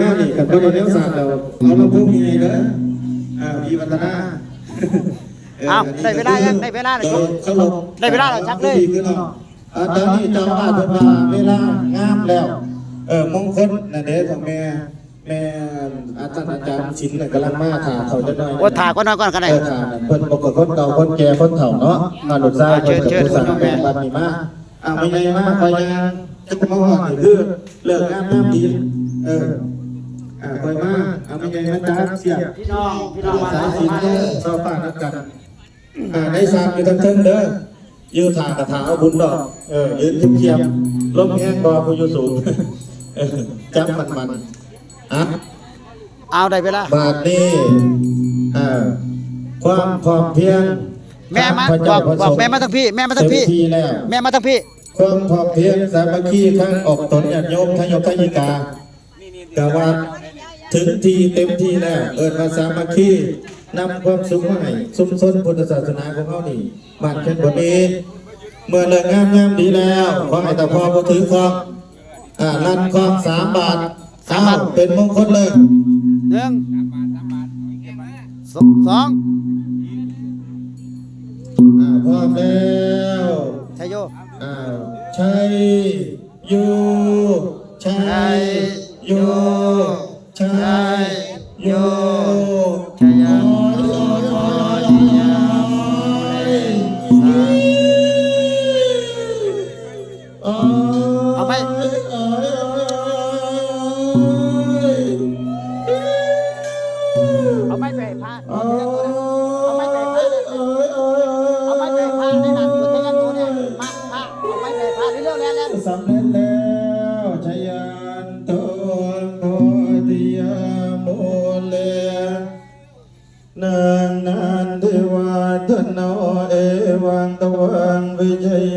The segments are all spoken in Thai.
มากนี่กันบ่ได้เลี้ยวสารเราเอาลำโพงยังไงเด้ออ่ามีวัฒนาเอาได้เวลายังได้เวลาแล้วเออเขาลงได้เวลาแล้วชักเลยตอนนี้เจ้าอาเพิ่นว่าเวลางามแล้ว เออมงคลนั่นเด้อของแม่แม่อาจารย์อาจารย์ชินน่ะกำลังมาถ่าเขาจะน้อยโอ้ถ่าก็น้อยก่อนกันได้อถาเพิ่นบอกกับคนเก่าคนแก่คนเฒ่าเนาะมาหลุดซ้ายเชิเพิ่นญกับเชิญผู้สั่งแม่บ่งบัดนี้มาอ่าไม่ใหญ่มากไปยังจะมาฮอดคือเลิกงามงามดีเออ อ่าไปมาเอาไม่ใหญ่มาจ้าเสียบพี่น้องพี่น้องมาสายสินมาเด้อชาวป่านักกันอ่าได้สามอยู่ทั้งเทิงเด้อยืนถากระถาเอาบุญดอกเออยืนเทียมๆลมแห้งบ่ผู้อยู่สูงเออจับมันมันๆอะเอาได้เวลาบาทนี้อ่าความพร้อมเพรียงแม่มาพระบเจ้าอกพระบอกสงฆ์แม่มาทั้งพี่ แม่มาทั้งพี่เต็ที่แล้วแม่มาทั้งพี่ความพร้อมเพรียงสามัคคีข้างออกตนญาติโยมทายกทายิกากะว่า ถึงทีเต็มที่แล้วเอิญมาสามัคคีนำความสุขมาให้ชุมชนพุทธศาสนาของเขานี่บ้านเช่นบนนี้ เมื่อเลิกงามงามดีแล้วขอให้ตาพ่อผู้ถือครองอ่าลั่นครองสามบาทสามบาทเอ้เป็นมงคลเลยหนึ่งสองสองอ่าพร้อมแล้วชัยโยอ้าวชัยโยชัยโย เอาไป เอาไม้ไปพาเอาไม้ไปพาเอาไม้ไปพาในนั้นตัวเทียนตัวเนี่ยมาพาเอาไม้ไปพาเร็วๆแล้วแล้วสำเร็จแล้วชยันโตโพธิยโมเลนานนานเทวาทโนเอวังตวังวิจโย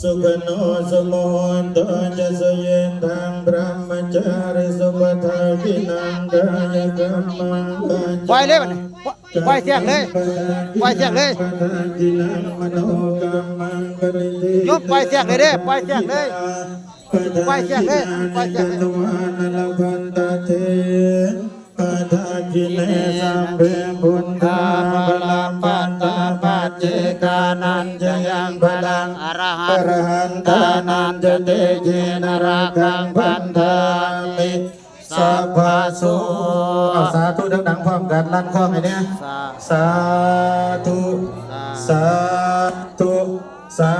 สีเสปะทวิโปกะเรวิเศษเกสัมปปุนทานังอังคังปันโตปะโมนทัติสุนาคาตังสุมังคลังสุปภาตังสุโหติตังสุขโนสมุนตจะสเยนทางพระมจาริสุปทากินังกายกรรมังกายปล่อยเลยบัดนี้ปล่อยเสียงเลยปล่อยเสียงเลยกินังมโนกรรมังปริเทยกปล่อยเสียงเลยเด้อปล่อยเสียงเลยปล่อยเสียงเลยปล่อยเสียงเลยวานลพันตเทปะทากิเลสัมเพบุญทา นันจะยังพลังอรหันหันตานันจะเตเจนรักังพันธามิสัพพะโสเอาสาธุดังๆพร้อมกันลั่นข้อไงเนี่ยสาธุสาธุสา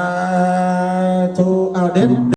ธุเอาเด็ด